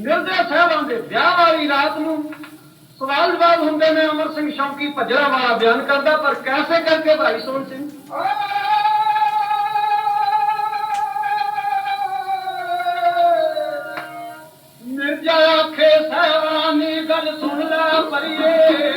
ਮਿਲਦੇ ਸਹਿਬਾਂ ਦੇ ਵਿਆਹ ਵਾਲੀ ਰਾਤ ਨੂੰ ਸਵਾਲ ਜਵਾਬ ਹੁੰਦੇ ਨੇ, ਅਮਰ ਸਿੰਘ ਸ਼ੌਂਕੀ ਭੱਜਰਾ ਵਾਲਾ ਬਿਆਨ ਕਰਦਾ, ਪਰ ਕੈਸੇ ਕਰਕੇ ਭਾਈ ਸੋਨ ਸਿੰਘ? ਮਿਰਜਾ ਆਖੇ ਸਹਿਬਾਨੀ ਗੱਲ ਸੁਣ ਲੈ ਪਰਿਏ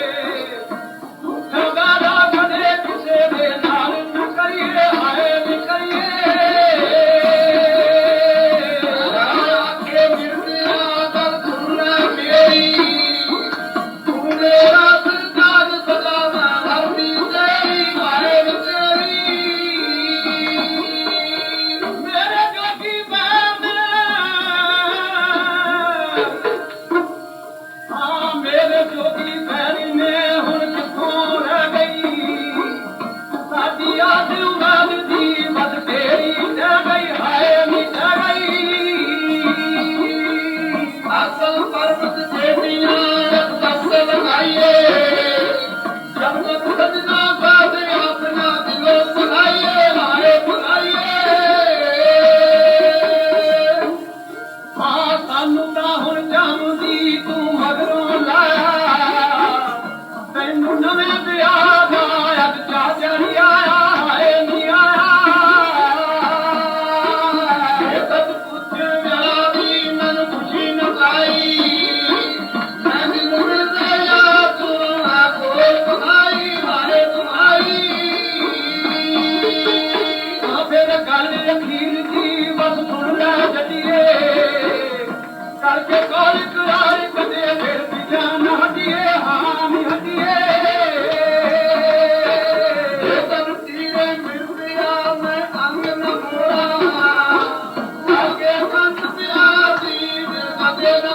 Deus, Father.